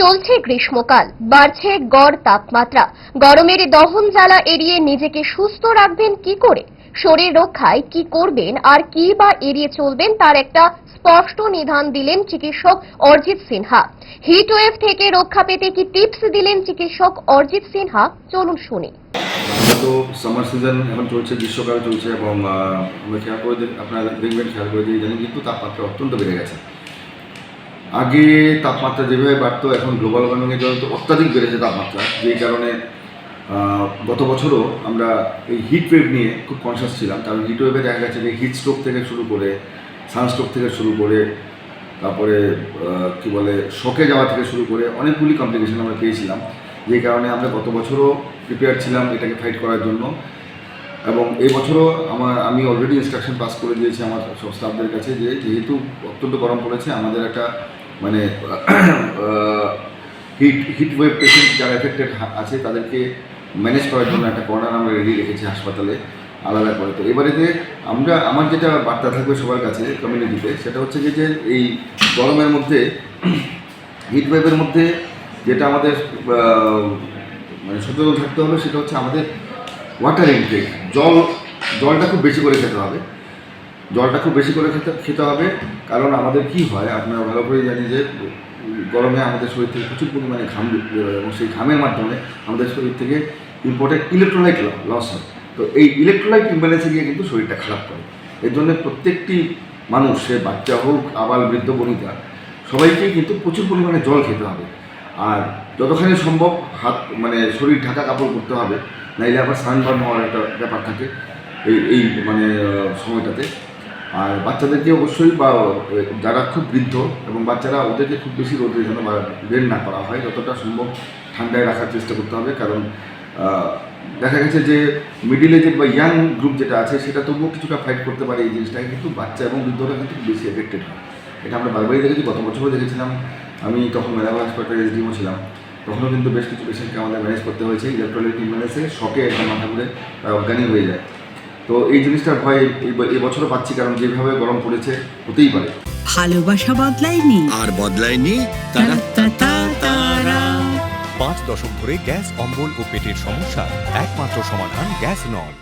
চলছে গ্রীষ্মকাল, বাড়ছে গড় তাপমাত্রা। গরমের দহন জ্বালা এড়িয়ে নিজেকে সুস্থ রাখবেন কি করে? শরীর রক্ষায় কি করবেন আর কি বা এড়িয়ে চলবেন তার একটা স্পষ্ট নিধান দিলেন চিকিৎসক অর্জিত সিনহা। হিট ওয়েভ থেকে রক্ষা পেতে কি টিপস দিলেন চিকিৎসক অর্জিত সিনহা? চলুন শুনি। তো সামার সিজন এখন চলছে, গ্রীষ্মকাল চলছে এবং আমরা খেয়াল করে আপনারা দেখবেন, খেয়াল করে দিয়ে জানেন কিন্তু তাপমাত্রা অত্যন্ত বেড়ে গেছে। আগে তাপমাত্রা যেভাবে বাড়তো, এখন গ্লোবাল ওয়ার্মিংয়ের জন্য তো অত্যাধিক বেড়েছে তাপমাত্রা, যেই কারণে গত বছরও আমরা এই হিট ওয়েভ নিয়ে খুব কনসিয়াস ছিলাম। কারণ হিট ওয়েভে দেখা গেছে যে হিট স্ট্রোক থেকে শুরু করে সানস্ট্রোক থেকে শুরু করে, তারপরে কি বলে শকে যাওয়া থেকে শুরু করে অনেকগুলি কমপ্লিকেশন আমরা পেয়েছিলাম। যেই কারণে আমরা গত বছরও প্রিপেয়ার ছিলাম এটাকে ফাইট করার জন্য। এবং এই বছরও আমার, আমি অলরেডি ইনস্ট্রাকশন পাস করে দিয়েছি আমার সব স্টাফদের কাছে যে যেহেতু অত্যন্ত গরম পড়েছে, আমাদের একটা মানে হিট হিট ওয়েভ পেশেন্ট যারা এফেক্টেড আছে তাদেরকে ম্যানেজ করার জন্য একটা কর্নার আমরা রেডি রেখেছি হাসপাতালে আলাদা করে। তো এবারেতে আমরা, আমার যেটা বার্তা থাকবে সবার কাছে কমিউনিটিতে সেটা হচ্ছে যে যে এই গরমের মধ্যে হিট ওয়েভের মধ্যে যেটা আমাদের মানে সচেতন থাকতে হবে সেটা হচ্ছে আমাদের ওয়াটার ইনটেক জল, জলটা খুব বেশি করে খেতে হবে। জলটা খুব বেশি করে খেতে খেতে হবে, কারণ আমাদের কি হয়, আপনারা ভালো করে জানি যে, গরমে আমাদের শরীর থেকে প্রচুর পরিমাণে ঘাম বেরোয় এবং সেই ঘামের মাধ্যমে আমাদের শরীর থেকে ইম্পর্টেন্ট ইলেকট্রোলাইট লস হয়। তো এই ইলেকট্রোলাইট ইমব্যালেন্সে গিয়ে কিন্তু শরীরটা খারাপ করে। এর জন্য প্রত্যেকটি মানুষ, সে বাচ্চা হোক আবার বৃদ্ধ বনিতা সবাইকেই কিন্তু প্রচুর পরিমাণে জল খেতে হবে। আর যতখানি সম্ভব হাত মানে শরীর ঢাকা কাপড় করতে হবে। নাইলে আবার সানবার্ন হওয়ার একটা ব্যাপার থাকে এই এই মানে সময়টাতে। আর বাচ্চাদেরকে অবশ্যই বা যারা খুব বৃদ্ধ এবং বাচ্চারা ওদেরকে খুব বেশি রোদে যেন বের না করা হয়, যতটা সম্ভব ঠান্ডায় রাখার চেষ্টা করতে হবে। কারণ দেখা গেছে যে মিডিল এজের বা ইয়াং গ্রুপ যেটা আছে, সেটা তবুও কিছুটা ফাইট করতে পারে এই জিনিসটাকে, কিন্তু বাচ্চা এবং বৃদ্ধরা কিন্তু বেশি এফেক্টেড হয়। এটা আমরা বারবারই দেখেছি, গত বছরও দেখেছিলাম। আমি তখন মেলাবা হাসপাতালে এসডিও ছিলাম। তখনও কিন্তু বেশ কিছু পেশেন্টকে আমাদের ম্যানেজ করতে হয়েছে। ইলেকট্রোলাইট ইমব্যালেন্সে শকে একটা মাথা ঘুরে অজ্ঞানই অজ্ঞানী হয়ে যায়। তো এই জিনিসটার ভয় এই বছরও পাচ্ছি কারণ যেভাবে গরম পড়েছে হতেই পারে। ভালোবাসা বদলায়নি। আর বদলায়নি তারা। তারা পাঁচ দশক ধরে গ্যাস অম্বল ও পেটের সমস্যার একমাত্র সমাধান গ্যাস নল